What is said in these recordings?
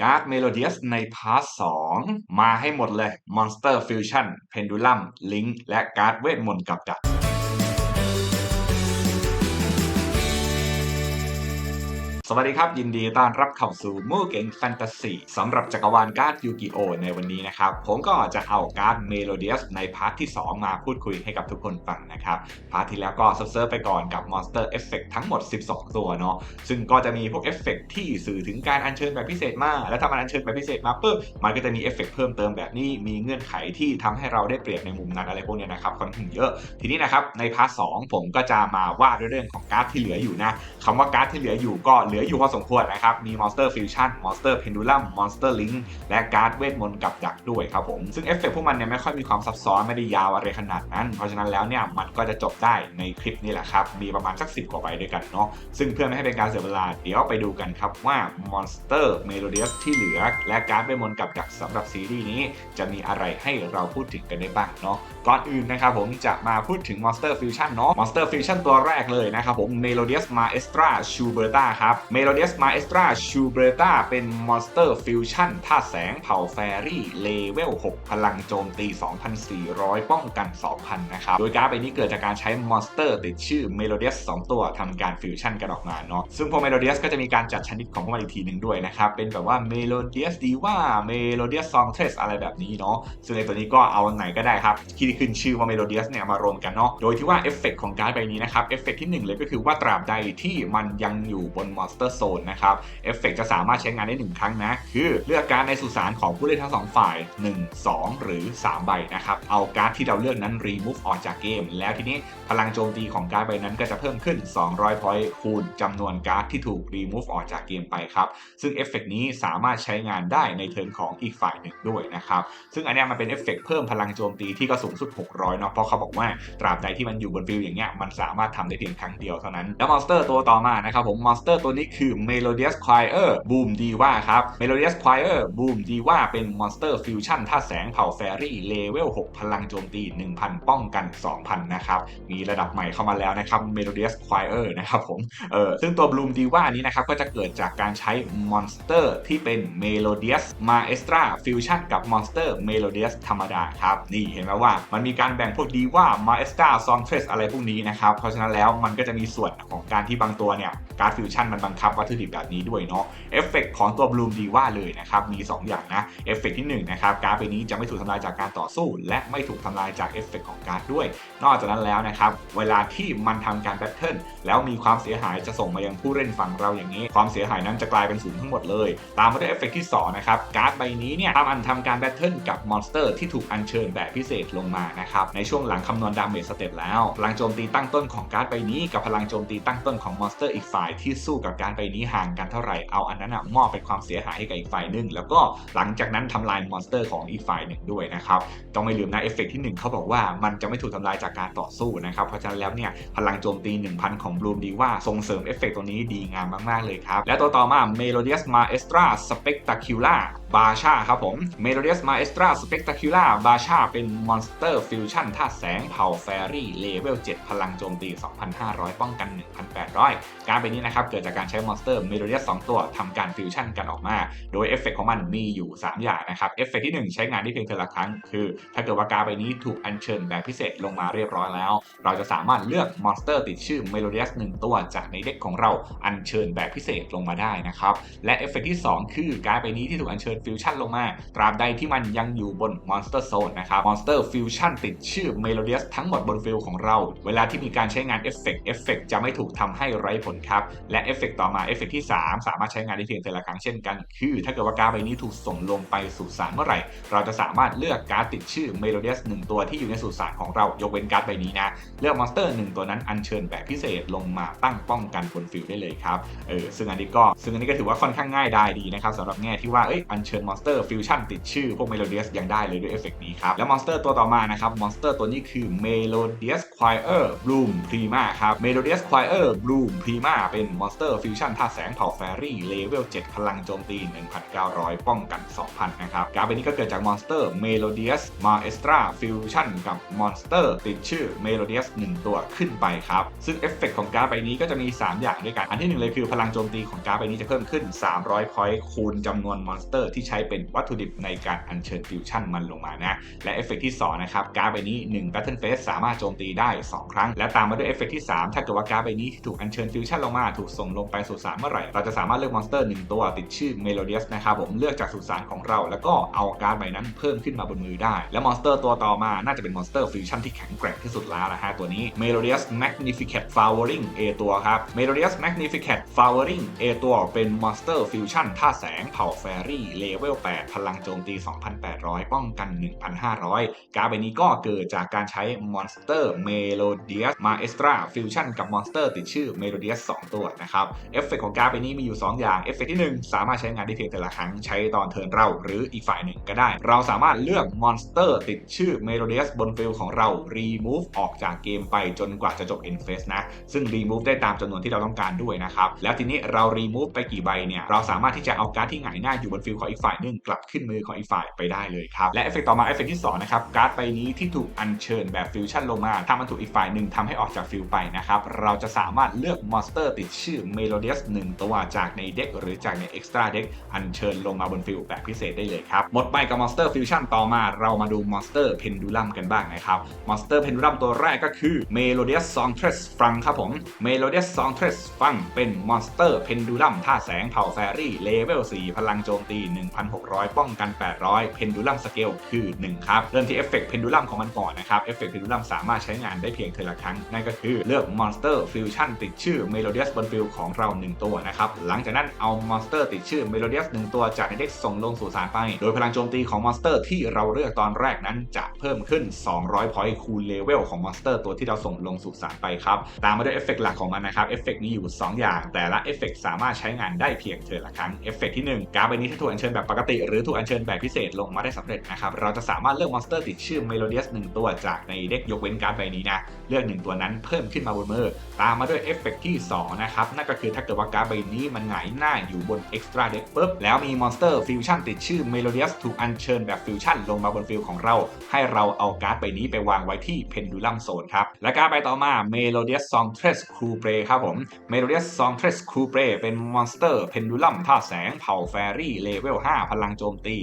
การ์ดเมโลเดียสในพาร์ทสมาให้หมดเลย Monster Fusion Pendulum Link และการ์ดเวทมนต์กับดัก สวัสดีครับ ยินดีต้อนรับเข้าสู่มู่เก่งแฟนตาซีสำหรับจักรวาลการ์ดยูกิโอในวันนี้นะครับ ผมก็จะเอาการ์ดเมโลเดียสในพาร์ทที่ 2 มาพูดคุยให้กับทุกคนฟังนะครับ พาร์ทที่แล้วก็เซิร์ฟไปก่อนกับมอนสเตอร์เอฟเฟกทั้งหมด 12 ตัวเนาะซึ่งก็จะมีพวกเอฟเฟกที่สื่อถึงการอัญเชิญแบบพิเศษมา แล้วถ้ามันอัญเชิญแบบพิเศษมาปุ๊บมันก็จะมีเอฟเฟกเพิ่มเติมแบบนี้มีเงื่อนไขที่ทำให้เราได้เปรียบในมุมนั้นอะไรพวกเนี้ยนะครับค่อนข้างเยอะ ทีนี้นะครับในพาร์ทสผมก็จะมาว่าด้วยเรื่องของการ์ดที่เหลืออยู่นะคำว่าการ์ดที่เหลืออยู่ก็เหลืออยู่พอสมควรนะครับ มี Monster Fusion Monster Pendulum Monster Link และการ์ดเวทมนต์กับดักด้วยครับผม ซึ่งเอฟเฟกต์พวกมันเนี่ยไม่ค่อยมีความซับซ้อนไม่ได้ยาวอะไรขนาดนั้น เพราะฉะนั้นแล้วเนี่ยมันก็จะจบได้ในคลิปนี้แหละครับ มีประมาณสักสิบกว่าใบด้วยกันเนาะ ซึ่งเพื่อไม่ให้เป็นการเสียเวลา เดี๋ยวไปดูกันครับว่า Monster Melodious ที่เหลือ และการ์ดเวทมนต์กับดักสำหรับซีรีส์นี้ จะมีอะไรให้เราพูดถึงกันได้บ้างเนาะก่อนอื่นนะครับผมจะมาพูดถึง Monster Fusion เนาะ Monster Fusion ตัวแรกเลยนะครับผม Melodious Maestra Schuberta ครับ Melodious Maestra Schuberta เป็น Monster Fusion ท่าตุแสงเผ่าแฟรี่เลเวล 6 พลังโจมตี 2,400 ป้องกัน 2,000 นะครับ โดยการ์ดใบนี้เกิดจากการใช้ Monster ติดชื่อ Melodious 2 ตัวทำการฟิวชั่นกันออกมาเนาะ ซึ่งพวก Melodious ก็จะมีการจัดชนิดของพวกมันอีกทีหนึ่งด้วยนะครับ เป็นแบบว่า Melodious Diva Melodious Songstress อะไรแบบนี้เนาะ ซึ่งในตัวนี้ก็เอาไหนก็ได้ครับที่ขึ้นชื่อว่า Melodious เนี่ยมารวมกันเนาะ โดยที่ว่าเอฟเฟกของการ์ดใบนี้นะครับ เอฟเฟกที่ 1 เลยก็คือว่าตราบใดที่มันยังอยู่บน Monster Zone นนะครับ เอฟเฟกจะสามารถใช้งานได้ 1 ครั้งนะ คือเลือกการดในสุสานของผู้เล่นทั้งสองฝ่าย 1 2 หรือ 3 ใบนะครับ เอาการ์ดที่เราเลือกนั้น remove ออกจากเกม แล้วทีนี้พลังโจมตีของการ์ดใบนั้นก็จะเพิ่มขึ้น 200 point คูณจำนวนการ์ดที่ถูก remove ออกจากเกมไปครับ ซึ่งเอฟเฟกนี้สามารถใช้งานได้ในเทิร์นของอีกฝ่ายหนึ่งด้วยนะครับ ซึ่งอันนี้มันเป็นเอฟเฟกเพิ่มพลังโจมตีที่ก็สูงสุด 600เนาะเพราะเขาบอกว่าตราบใดที่มันอยู่บนฟิลอย่างเงี้ยมันสามารถทำได้เพียงครั้งเดียวเท่านั้น แล้วมอนสเตอร์ตัวต่อมานะครับผมมอนสเตอร์ตัวนี้คือ Melodious Choir Boom Diva ครับ Melodious Choir Boom Diva เป็นมอนสเตอร์ฟิวชั่นท่าแสงเผ่าแฟรี่เลเวล6พลังโจมตี 1,000 ป้องกัน 2,000 นะครับมีระดับใหม่เข้ามาแล้วนะครับ Melodious Choir นะครับผมเออซึ่งตัว Bloom Diva นี้นะครับก็จะเกิดจากการใช้มอนสเตอร์ที่เป็น Melodious Maestra Fusion กับ Monster Melodious ธรรมดาครับนี่เห็นไหมว่ามันมีการแบ่งพวก Diva Maestra Songstress อะไรพวกนี้นะครับ เพราะฉะนั้นแล้วมันก็จะมีส่วนของการที่บางตัวเนี่ยการฟิวชั่นมันบังคับวัตถุดิบแบบนี้ด้วยเนาะเอฟเฟกของตัว Bloom Diva เลยนะครับมี 2 อย่างนะเอฟเฟกที่1นะครับการ์ดใบนี้จะไม่ถูกทำลายจากการต่อสู้ และไม่ถูกทำลายจากเอฟเฟกของการ์ดด้วย นอกจากนั้นแล้วนะครับเวลาที่มันทำการแบทเทิลแล้วมีความเสียหายจะส่งมายังผู้เล่นฝั่งเราอย่างนี้ ความเสียหายนั้นจะกลายเป็นศูนย์ทั้งหมดเลย ตามมาด้วยเอฟเฟกที่2นะครับการ์ดใบนี้เนี่ยทำอันทำการแบทเทิลกับมอนสเตอร์ที่ถูกอัญเชิญแบบพิเศษลงมานะครับในช่วงหลังคำนวณดาเมจสเต็ปแล้วพลังโจมตีตั้งต้นของการ์ดใบนี้ กับพลังโจมตีตั้งต้นของมอนสเตอร์อีกฝ่ายที่สู้กับการ์ดใบนี้ห่างกันเท่าไหร่เอาอันนั้นอะมอบเป็นความเสียหายให้กับอีกฝ่ายหนึ่งแล้วก็หลังจากนั้นทำลายมอนสเตอร์ของอีกฝ่ายหนึ่งด้วยนะครับต้องไม่ลืมนะเอฟเฟกที่ 1 เขาบอกว่ามันจะไม่ถูกทำลายจากการต่อสู้นะครับเพราะฉะนั้นแล้วเนี่ยพลังโจมตี 1000 ของบลูมดีว่าส่งเสริมเอฟเฟกตัวนี้ดีงามมากๆเลยครับและตัวต่อมา Melodious Maestra Spectacular บาชาครับผม Melodious Maestra Spectacular บาชาเป็น Monster Fusion ท่าตุแสงเผาแฟรี่เลเวล 7 พลังโจมตี 2,500 ป้องกัน 1,800 การเป็นนี้นะครับ เกิดจากการใช้ Monster Melodious 2ตัวทำการฟิวชั่นกันออกมา โดยเอฟเฟกของมันมีอยู่ 3 อย่างนะครับเอฟเฟกที่ 1 ใช้งานได้เพียงเทอละครั้ง คือ ถ้าเกิดว่าการใบนี้ถูกอัญเชิญแบบพิเศษลงมาเรียบร้อยแล้ว เราจะสามารถเลือก Monster ติดชื่อ Melodious 1ตัวจากในเด็กของเราอัญเชิญแบบพิเศษลงมาได้นะครับและเอฟเฟกที่ 2 คือการใบนี้ที่ถูกอัญเชิญฟิวชั่นลงมาตราบใดที่มันยังอยู่บน Monster Zone นะครับ Monster Fusion ติติดชื่อ Melodious ทั้งหมดบนฟิลของเรา เวลาที่มีการใช้งานเอฟเฟกต์เอฟเฟกต์จะไม่ถูกทำให้ไร้ผลครับ และเอฟเฟกต์ต่อมาเอฟเฟกต์ที่ 3 สามารถใช้งานได้เพียงแต่ละครั้งเช่นกัน คือถ้าเกิดว่าการ์ดใบนี้ถูกส่งลงไปสู่สารเมื่อไหร่ เราจะสามารถเลือกการ์ดติดชื่อ Melodious 1 ตัวที่อยู่ในสุสานของเรายกเว้นการ์ดใบนี้นะเลือกมอนสเตอร์1ตัวนั้นอัญเชิญแบบพิเศษลงมาตั้งป้องกันบนฟิลได้เลยครับเออซึ่งอันนี้ก็ซึ่งอันนี้ก็ถือว่าค่อนข้างง่ายไดายดีนะครับสำหรับแง่ที่ว่าเอ้ยอัญเชิญมอนสเตอร์ฟิวชั่นติดชื่อพวก Melodious ยังได้เลยด้วยเอฟเฟกต์นี้ครับแล้วมอนสเตอร์ตัวต่อมานะครับมอนสเตอร์ตัวนี้คือ Melodious Choir Bloom Prima ครับ Melodious Choir Bloom Prima เป็นมอนสเตอร์ฟิวชั่นท่าแสงเผ่าแฟรี่เลเวล 7 พลังโจมตี 1,900 ป้องกัน 2,000 นะครับ การเป็นนี้ก็เกิดจากมอนสเตอร์ Melodious Maestra Fusion กับมอนสเตอร์ติดชื่อ Melodious 1 ตัวขึ้นไปครับ ซึ่งเอฟเฟกของการ์ดใบนี้ก็จะมี 3 อย่างด้วยกัน อันที่หนึ่งเลยคือพลังโจมตีของการ์ดใบนี้จะเพิ่มขึ้น 300 พอยต์คูณจำนวนมอนสเตอร์ที่ใช้เป็นวัตถุดิบในการอัญเชิญฟิวชั่นมันลงมานะ และเอฟเฟกที่2นะครับการ์ดใบนี้1 Battle Phase สามารถโจมตีได้ 2 ครั้ง และตามมาด้วยเอฟเฟกที่ 3 ถ้าเกิดว่าการ์ดใบนี้ถูกอัญเชิญฟิวชั่นลงมาถูกส่งลงไปสู่สารเมื่อไหร่ เราจะสามารถเลือกมอนสเตอร์ 1 ตัวติดชื่อ Melodious นะครับผมเลือกจากสุสานของเรา แล้วก็เอาการ์ดใบนั้นเพิ่มขึ้นมาบนมือได้ และมอนสเตอร์ตัวต่อมาน่าจะเป็นมอนสเตอร์ฟิวชั่นที่แข็งแกร่งที่สุดแล้วนะฮะตัวนี้ Melodious Magnificat Flowering A ตัวครับ Melodious Magnificat Flowering A ตัวเป็นมอนสเตอร์ฟิวชั่นท่าแสงเผ่าแฟรี่เลเวล8พลังโจมตี 2,800 ป้องกัน 1,500 การ์ดใบนี้ก็เกิดจากการใช้มอนสเตอร์ Melodious Maestra Fusion กับมอนสเตอร์ติดชื่อ Melodious 2 ตัวนะครับ เอฟเฟกของการ์ดใบนี้มีอยู่ 2 อย่าง เอฟเฟกที่ 1 สามารถใช้งานได้เพียงแต่ละครั้งใช้ตอนเทิร์นเรา หรืออีกฝ่ายหนึ่งก็ได้ เราสามารถเลือกมอนสเตอร์ติดชื่อ Melodious บนฟิลของเรา remove ออกจากเกมไปจนกว่าจะจบ end phase นะ ซึ่ง remove ได้ตามจำนวนที่เราต้องการด้วยนะครับ แล้วทีนี้เรา remove ไปกี่ใบเนี่ย เราสามารถที่จะเอาการ์ดที่หงายหน้าอยู่บนฟิลของอีกฝ่ายหนึ่งกลับขึ้นมือของอีกฝ่ายไปได้เลยครับ และเอฟเฟกต่อมาเอฟเฟกที่2นะครับการ์ดใบนี้ที่ถูกอัญเชิญแบบฟิวชั่นลงมาถ้ามันถูกอีกฝ่ายหนึ่งทำให้ออกจากฟิลไปนะครับ เราจะสามารถเลือกมอนสเตอร์ติดชื่อ Melodious 1ตัวจากในเด็กหรือจากใน Extra Deck อัญเชิญลงมาบนฟิลแบบพิเศษได้เลยครับ หมดไปกับมอนสเตอร์ฟิวชั่นต่อมาเรามาดูมอนสเตอร์เพนดูลัมกันบ้างนะครับมอนสเตอร์เพนดูลัมตัวแรกก็คือ Melodious Songstress ฟังครับผม Melodious Songstress ฟังเป็นมอนสเตอร์เพนดูลัมท่าแสงเผ่าแฟรี่เลเวล4พลังโจมตี 1,600 ป้องกัน 800เพนดูลัมสเกลคือ1ครับเริ่มที่เอฟเฟกต์เพนดูลัมของมันก่อนนะครับเอฟเฟกต์เพนดูลัมสามารถใช้งานได้เพียงเทละครั้ง นั่นก็คือเลือกมอนสเตอร์ฟิวชั่นติดชื่อ Melodious บนฟิลของเรา 1 ตัวนะครับ หลังจากนั้นเอามอนสเตอร์ติดชื่อ Melodious 1ตัวจากในเด็กส่งลงสู่สารไป โดยพลังโจมตีของมอนสเตอร์ที่เราเลือกตอนแรกนั้นจะเพิ่มขึ้น 200พอยต์คูณเลเวลของมอนสเตอร์ตัวที่เราส่งลงสู่สารไปครับตามมาด้วยเอฟเฟกต์หลักของมันนะครับเอฟเฟกต์นี้อยู่ 2 อย่าง แต่ละเอฟเฟกต์สามารถใช้งานได้เพียงเทอละครั้งเอฟเฟกต์ที่1การ์ดใบนี้ถ้าถูกอัญเชิญแบบปกติหรือถูกอัญเชิญแบบพิเศษลงมาได้สำเร็จนะครับเราจะสามารถเลือกมอนสเตอร์ติดชื่อ Melodious 1ตัวจากในเด็กยกเว้นการ์ดใบนี้นะ เลือก 1 ตัวนั้นเพิ่มขึ้นมาบนมือ ตามมาด้วยเอฟเฟกต์ที่ 2 นะครับ นั่นก็คือถ้าเกิดว่าการ์ดใบนี้มันหงายหน้าอยู่บน Extra Deck ปุ๊บ แล้วมีมอนสเตอร์ฟิวชั่นติดชื่อ Melodious ถูกอัญเชิญแบบฟิวชั่นลงมาบนฟิลของเรา ให้เราเอาการ์ดใบนี้ไปวางไว้ที่ Pendulum Zone ครับ และการ์ดใบต่อมา Melodious Songstress Crew Play ครับผม Melodious Songstress Crew Play เป็นมอนสเตอร์เพนดูลัมท่าแสงเผ่าแฟรี่เลเวล5พลังโจมตี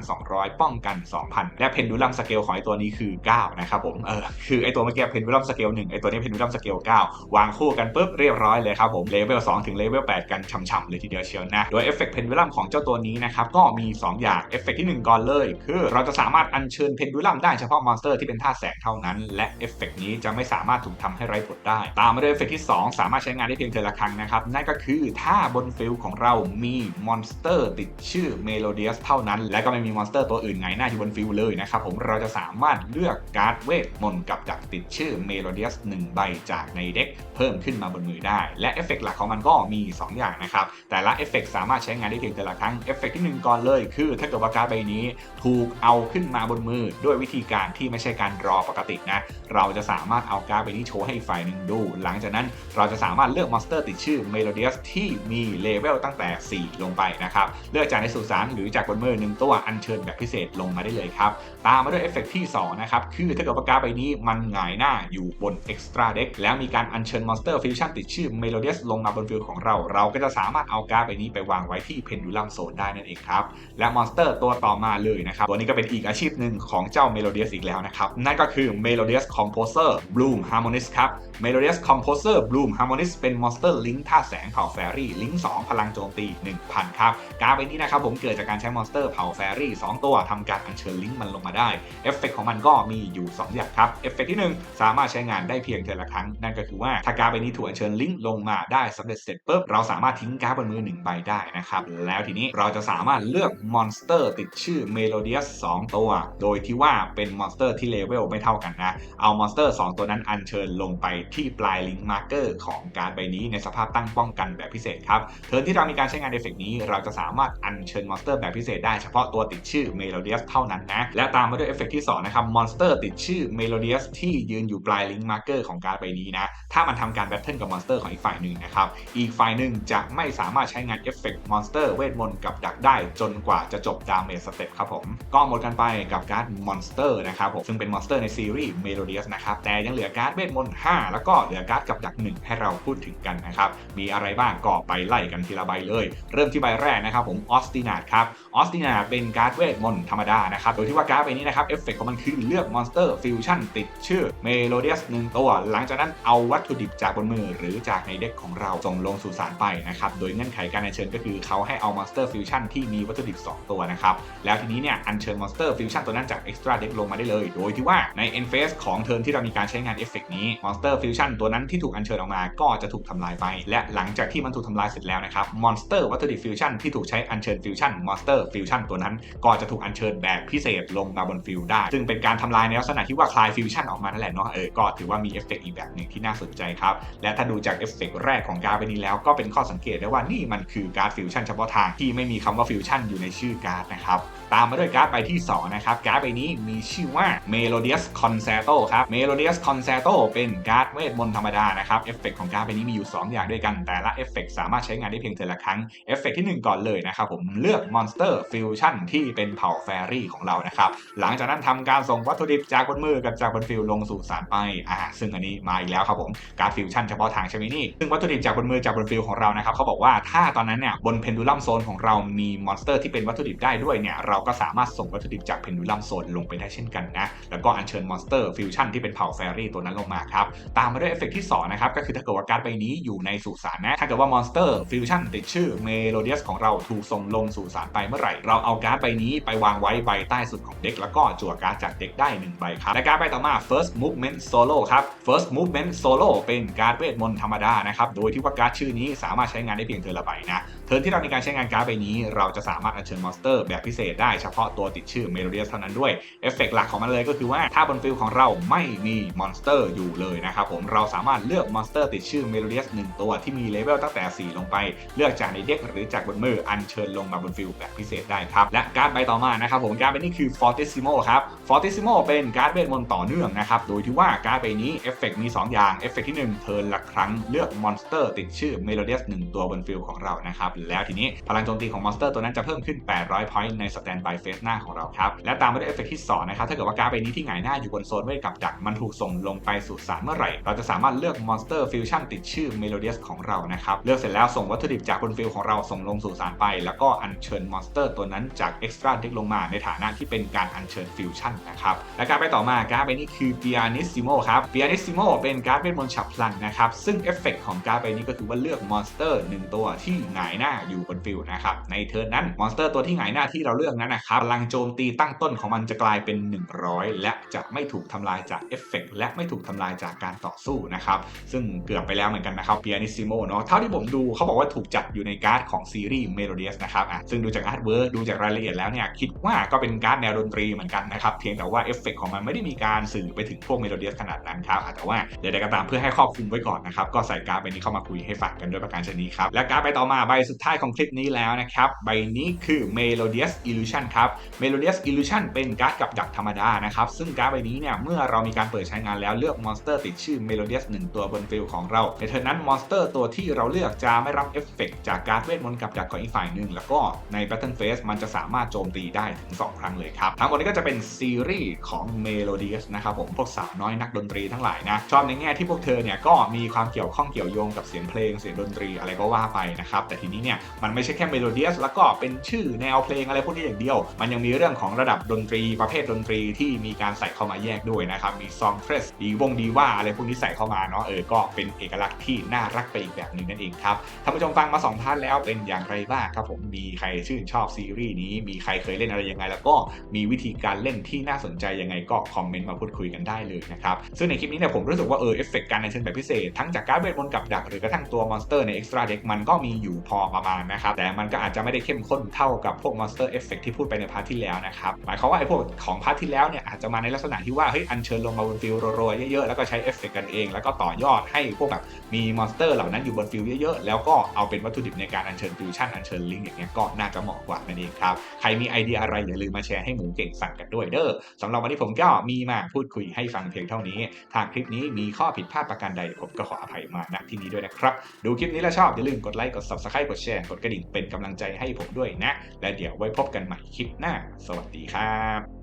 1,200 ป้องกัน 2,000 และเพนดูลัมสเกลของไตัวนี้คือ 9 นะครับผมเออคือไอตัวเมื่อกี้เพนดูลัมสเกล1ไอตัวนี้เพนดูลัมสเกล9วางคู่กันปุ๊บเรียบร้อยเลยครับผมเลเวล2ถึงเลเวล8กันช่ำๆเลยทีเดียวเชียวนะโดยเอฟเฟกต์เพนดูลัมของเจ้าตัวนี้นะครับก็มี 2 อย่างเอฟเฟกต์ที่ 1 ก่อนเลย คือเราจะสามารถอัญเชิญเพนดูลัมได้เฉพาะมอนสเตอร์ที่เป็นท่าแสงเท่านั้น และเอฟเฟกต์นี้จะไม่สามารถถูกทำให้ไร้ผลได้ ตามมาด้วยเอฟเฟกต์ที่ 2 สามารถใช้งานได้เพียงเทอละครั้งนะครับนั่นก็คือถ้าบนฟิลของเรามีมอนสเตอร์ติดชื่อ Melodious เท่านั้น และก็ไม่มีมอนสเตอร์ตัวอื่นไงหน้าอยู่บนฟิลเลยนะครับผมเราจะสามารถเลือกการ์ดเวทมนต์กับดักติดชื่อ Melodious 1ใบจากในเด็กเพิ่มขึ้นมาบนมือได้ และเอฟเฟกต์หลักของมันก็มี 2 อย่างนะครับ แต่ละเอฟเฟกต์สามารถใช้งานได้เพียงแต่ละครั้งเอฟเฟกต์ที่ 1 ก่อนเลย คือถ้าเกิดว่าการ์ดใบนี้ ถูกเอาขึ้นมาบนมือ ด้วยวิธีการที่ไม่ใช่การรอปกตินะ เราจะสามารถเอาการ์ดใบนี้โชว์ให้ฝ่ายหนึ่งดู หลังจากนั้นเราจะสามารถเลือกมอนสเตอร์ติดชื่อ Melodious ที่มีเลเวลตั้งแต่ 4 ลงไปนะครับเลือกจากในสุสานหรือจากบนมือหนึ่งตัวอัญเชิญแบบพิเศษลงมาได้เลยครับตามมาด้วยเอฟเฟกต์ที่2นะครับคือถ้าเกิดว่ากาใบนี้มันหงายหน้าอยู่บน Extra Deck แล้วมีการอัญเชิญมอนสเตอร์ฟิวชั่นติดชื่อ Melodious ลงมาบนฟิลของเรา เราก็จะสามารถเอาการ์ดใบนี้ไปวางไว้ที่ Pendulum Zone ได้นั่นเองครับ และมอนสเตอร์ตัวต่อมาเลยนะครับ ตัวนี้ก็เป็นอีกอาชีพหนึ่งของเจ้า Melodious อีกแล้วนะครับ นั่นก็คือ Melodious Composer Bloom Harmonist ครับ Melodious Composer Bloom Harmonist เป็นมอนสเตอร์ลิงท่าแสงเผ่าแฟรี่ลิง2พลังโจมตี 1000 ครับ การ์ดใบนี้นะครับผมเกิดจากการใช้มอนสเตอร์เผ่าแฟรี่2ตัวทำการอัญเชิญลิงมันลงมาได้เอฟเฟกของมันก็มีอยู่ 2 อย่างครับเอฟเฟกที่ 1 สามารถใช้งานได้เพียงเทละครั้ง นั่นก็คือว่าถ้าการ์ดใบนี้ถูกอัญเชิญลิงก์ลงมาได้สำเร็จเสร็จปุ๊บเราสามารถทิ้งการ์ดบนมือ1ใบได้นะครับแล้วทีนี้เราจะสามารถเลือกมอนสเตอร์ติดชื่อ Melodious 2ตัว โดยที่ว่าเป็นมอนสเตอร์ที่เลเวลไม่เท่ากันนะ เอามอนสเตอร์ 2 ตัวนั้นอัญเชิญลงไปที่ปลายลิงก์มาร์เกอร์ของการ์ดใบนี้ในสภาพตั้งป้องกันแบบพิเศษครับเทิร์นที่เรามีการใช้งานเอฟเฟกนี้ เราจะสามารถอัญเชิญมอนสเตอร์แบบพิเศษได้เฉพาะตัวติดชื่อ Melodious เท่านั้นนะและตามมาด้วยเอฟเฟกที่ 2นะครับมอนสเตอร์ติดชื่อ Melodious ที่ยืนอยู่ปลายลิงก์มาร์เกอร์ของการ์ดใบนี้นะ ถ้ามันทำการแบทเทิลกับมอนสเตอร์ของอีกฝ่ายหนึ่งนะครับ อีกฝ่ายหนึ่งจะไม่สามารถใช้งานเอฟเฟกต์มอนสเตอร์เวทมนต์กับดักได้จนกว่าจะจบดาเมจสเต็ปครับผม ก็หมดกันไปกับการ์ดมอนสเตอร์นะครับผม ซึ่งเป็นมอนสเตอร์ในซีรีส์ Melodious นะครับแต่ยังเหลือการ์ดเวทมนต์5แล้วก็เหลือการ์ดกับดัก 1 ให้เราพูดถึงกันนะครับมีอะไรบ้างก็ไปไล่กันทีละใบเลย เริ่มที่ใบแรกนะครับผมออสตินาดครับออสตินาเป็นการ์ดเวทมนต์ธรรมดานะครับโดยที่ว่าการ์ดใบนี้นะครับเอฟเฟกมันคือเลือกมอนสเตอร์ฟิวชั่นติดชื่อ Melodious หนึ่งตัว หลังจากนั้นเอาวัตถุดิบจากบนมือหรือจากในเด็กของเราส่งลงสู่สารไปนะครับ โดยเงื่อนไขการอัญเชิญก็คือเขาให้เอามอนสเตอร์ฟิวชั่นที่มีวัตถุดิบ 2 ตัวนะครับ แล้วทีนี้เนี่ยอัญเชิญมอนสเตอร์ฟิวชั่นตัวนั้นจาก Extra Deck ลงมาได้เลย โดยที่ว่าใน End Phase ของเทิร์นที่เรามีการใช้งานเอฟเฟกนี้มอนสเตอร์ฟิวชั่นตัวนั้นที่ถูกอัญเชิญออกมาก็จะถูกทำลายไป และหลังจากที่มันถูกทำลายเสร็จแล้วนะครับมอนสเตอร์วัตถุดิบฟิวชั่นที่ถูกใช้อัญเชิญฟิวชั่นมอนสเตอร์ฟิวชั่นตัวนั้นก็จะถูกอัญเชิญแบบพิเศษลงมาบนฟิลได้ซึ่งเป็นการทำลายในลักษณะที่ว่าคลายฟิวชั่นออกมานั่นแหละเนาะเออก็ถือว่ามีเอฟเฟกอีกแบบหนึ่งที่น่าสนใจครับ และถ้าดูจากเอฟเฟกแรกของการ์ดใบนี้แล้วก็เป็นข้อสังเกตได้ว่านี่มันคือการ์ดฟิวชั่นเฉพาะทางที่ไม่มีคำว่าฟิวชั่นอยู่ในชื่อการ์ดนะครับ ตามมาด้วยการ์ดใบที่ 2 นะครับ การ์ดใบนี้มีชื่อว่า Melodious Concerto ครับ Melodious Concerto เป็นการ์ดเวทมนต์ธรรมดานะครับ เอฟเฟกของการ์ดใบนี้มีอยู่ 2 อย่างด้วยกัน แต่ละเอฟเฟกสามารถใช้งานได้เพียงเทอละครั้ง เอฟเฟกที่ 1 ก่อนเลยนะครับผม เลือกมอนสเตอร์ฟิวชั่นที่เป็นเผ่าแฟรี่ของเรานะครับ หลังจากนั้นทำการส่งวัตถุดิบจากบนมือกับจากบนฟิลลงสู่สารไป อ่า ซึ่งอันนี้มาอีกแล้วครับผม การฟิวชั่นเฉพาะทางใช่ไหมนี่ ซึ่งวัตถุดิบจากบนมือจากบนฟิลของเรานะครับเขาบอกว่าถ้าตอนนั้นเนี่ยบนเพนดูลัมโซนของเรามีมอนสเตอร์ที่เป็นวัตถุดิบได้ด้วยเนี่ยเราก็สามารถส่งวัตถุดิบจากเพนดูลัมโซนลงไปได้เช่นกันนะ แล้วก็อัญเชิญมอนสเตอร์ฟิวชั่นที่เป็นเผ่าแฟรี่ตัวนั้นลงมาครับ ตามมาด้วยเอฟเฟกที่2นะครับ ก็คือถ้าเกิดว่าการ์ดใบนี้อยู่ในสุสานนะ ถ้าเกิดว่ามอนสเตอร์ฟิวชั่นติดชื่อเมโลเดียสของเราถูกส่งลงสู่สารไปเมื่อไหร่ เราเอาการ์ดใบนี้ไปวางไว้ใบใต้สุดของเด็กแล้วก็จั่วการ์ดจากเด็กได้1ใบครับ และการ์ดใบต่อมา first movement solo ครับ first movement solo เป็นการ์ดเวทมนต์ธรรมดานะครับ โดยที่ว่าการ์ดชื่อนี้สามารถใช้งานได้เพียงเทอละใบนะเทิร์นที่เรามีการใช้งานการ์ดใบนี้ เราจะสามารถอัญเชิญมอนสเตอร์แบบพิเศษได้เฉพาะตัวติดชื่อเมโลเดียสเท่านั้นด้วยเอฟเฟกต์หลักของมันเลยก็คือว่าถ้าบนฟิลของเราไม่มีมอนสเตอร์อยู่เลยนะครับผมเราสามารถเลือกมอนสเตอร์ติดชื่อเมโลเดียสหนึ่งตัวที่มีเลเวลตั้งแต่ 4 ลงไป เลือกจากในเด็กหรือจากบนมืออัญเชิญลงมาบนฟิลแบบพิเศษได้ครับและการ์ดใบต่อมานะครับผมการ์ดใบนี้คือ Fortissimo ครับ Fortissimo เป็นการ์ดเวทมนต์ต่อเนื่องนะครับโดยที่ว่าการ์ดใบนี้เอฟเฟกต์มี 2 อย่างเอฟเฟกต์ที่1เทิร์นละครั้งเลือกมอนสเตอร์ติดชื่อเมโลเดียสหนึ่งตัวบนฟิลของเรานะครับแล้วทีนี้พลังโจมตีของมอนสเตอร์ตัวนั้นจะเพิ่มขึ้น 800 point ในสแตนบายเฟสหน้าของเราครับ และตามมาด้วยเอฟเฟกต์ที่สองนะครับ ถ้าเกิดว่าการ์ดใบนี้ที่หงายหน้าอยู่บนโซนเวทกับดัก มันถูกส่งลงไปสู่สารเมื่อไหร่ เราจะสามารถเลือกมอนสเตอร์ฟิวชั่นติดชื่อเมโลเดียสของเรานะครับ เลือกเสร็จแล้วส่งวัตถุดิบจากบนฟิลของเราส่งลงสู่สารไป แล้วก็อัญเชิญมอนสเตอร์ตัวนั้นจากเอ็กซ์ตร้าเด็กลงมาในฐานะที่เป็นการอัญเชิญฟิวชั่นนะครับและการ์ดใบต่อมาการ์ดใบนี้คือ Pianissimo ครับ Pianissimo เป็นการ์ดเวทมนต์ฉับพลันนะครับซึ่งเอฟเฟกต์ของการ์ดใบนี้ก็คือว่าเลือกมอนสเตอร์หนึ่งตัวที่หงายหน้าอยู่บนฟิลนะครับในเทิร์นนั้นมอนสเตอร์ตัวที่หงายหน้าที่เราเลือกนั้นนะครับพลังโจมตีตั้งต้นของมันจะกลายเป็น 100 และจะไม่ถูกทำลายจากเอฟเฟกต์และไม่ถูกทำลายจากการต่อสู้นะครับซึ่งเกือบไปแล้วเหมือนกันนะครับ Pianissimo เนาะเท่าที่ผมดูเขาบอกว่าถูกจัดอยู่ในการ์ดของซีรีส์ Melodious นะครับอะซึ่งดูจากอาร์ตเวิร์ดูจากรายละเอียดแล้วเนี่ยคิดว่าก็เป็นการ์ดแนวดนตรีเหมือนกันนะครับเพียงแต่ว่าเอฟเฟกต์ของมันไม่ได้มีการสื่อไปถึงพวก Melodious ขนาดนั้นครับแต่ว่าเดี๋ยวใดก็ตามเพื่อให้ครอบคลุมไว้ก่อนนะครับก็ใส่การ์ดใบนี้เข้ามาคุยให้ฟังกันด้วยประการชนีครับและการ์ดใบต่อมาใบสุดท้ายของคลิปนี้แล้วนะครับ ใบนี้คือ Melodious Illusion ครับ Melodious Illusion เป็นการ์ดกับดักธรรมดานะครับ ซึ่งการ์ดใบนี้เนี่ยเมื่อเรามีการเปิดใช้งานแล้วเลือกมอนสเตอร์ติดชื่อ Melodious 1 ตัวบนฟิลของเรา ในเทอร์นั้นมอนสเตอร์ตัวที่เราเลือกจะไม่รับเอฟเฟกจากการ์ดเวทมนต์กับดักของอีกฝ่ายหนึ่งแล้วก็ใน Battle Phase มันจะสามารถโจมตีได้ถึง 2 ครั้งเลยครับทั้งหมดนี้ก็จะเป็นซีรีส์ของ Melodious นะครับผมพวกสาวน้อยนักดนตรีทั้งหลายนะชอบในแง่ที่พวกเธอเนี่ยก็มีความเกี่ยวข้องเกี่ยวโยงกับเสียงเพลงเสียงดนตรีอะไรก็ว่าไปนะครับแต่ทีนี้เนี่ยมันไม่ใช่แค่ Melodious แล้วก็เป็นชื่อแนวเพลงอะไรพวกนี้อย่างเดียว มันยังมีเรื่องของระดับดนตรีประเภทดนตรีที่มีการใส่เข้ามาแยกด้วยนะครับ มีซองเทรสดีวงดีว่าอะไรพวกนี้ใส่เข้ามาเนาะเออก็เป็นเอกลักษณ์ที่น่ารักไปอีกแบบหนึ่งนั่นเองครับท่านผู้ชมฟังมาสองท่านแล้วเป็นอย่างไรบ้างครับผมมีใครชื่นชอบซีรีส์นี้ มีใครเคยเล่นอะไรยังไง แล้วก็มีวิธีการเล่นที่น่าสนใจยังไงก็คอมเมนต์มาพูดคุยกันได้เลยนะครับซึ่งในคลิปนี้เนี่ยผมรู้สึกว่าเออเอฟเฟกต์การในเชิงแบบพิเศษทั้งจากการเวทมนต์กับดักหรือกระทั่งตัวมอนสเตอร์ในเอ็กซ์ตร้าเด็กมันก็มีอยู่พอประมาณนะครับ แต่มันก็อาจจะไม่ได้เข้มข้นเท่ากับพวก Monster Effect ที่พูดไปในพาร์ทที่แล้วนะครับ หมายความว่าไอ้พวกของพาร์ทที่แล้วเนี่ยอาจจะมาในลักษณะที่ว่าเฮ้ยอัญเชิญลงมาบนฟิลโรยๆเยอะๆแล้วก็ใช้เอฟเฟกต์กันเอง แล้วก็ต่อยอดให้พวกแบบมีมอนสเตอร์เหล่านั้นอยู่บนฟิลเยอะๆแล้วก็เอาเป็นวัตถุดิบในการอัญเชิญฟิวชั่นอัญเชิญลิงอย่างเงี้ยก็น่าจะเหมาะกว่านั่นเองครับใครมีไอเดียอะไรอย่าลืมมาแชร์ให้หมูเก่งฟังกันด้วยเด้อสำหรับวันนี้ผมก็มีมาพูดคุยให้ฟังเพียงเท่านี้ทางคลิปนี้มีข้อผิดพลาดประการใดผมก็ขออภัยมาณที่นี้ด้วยนะครับ ดูคลิปนี้แล้วชอบอย่าลืมกดไลค์กด subscribe กดแชร์ กดกระดิ่งเป็นกำลังใจให้ผมด้วยนะ และเดี๋ยวไว้พบกันใหม่คลิปหน้า สวัสดีครับ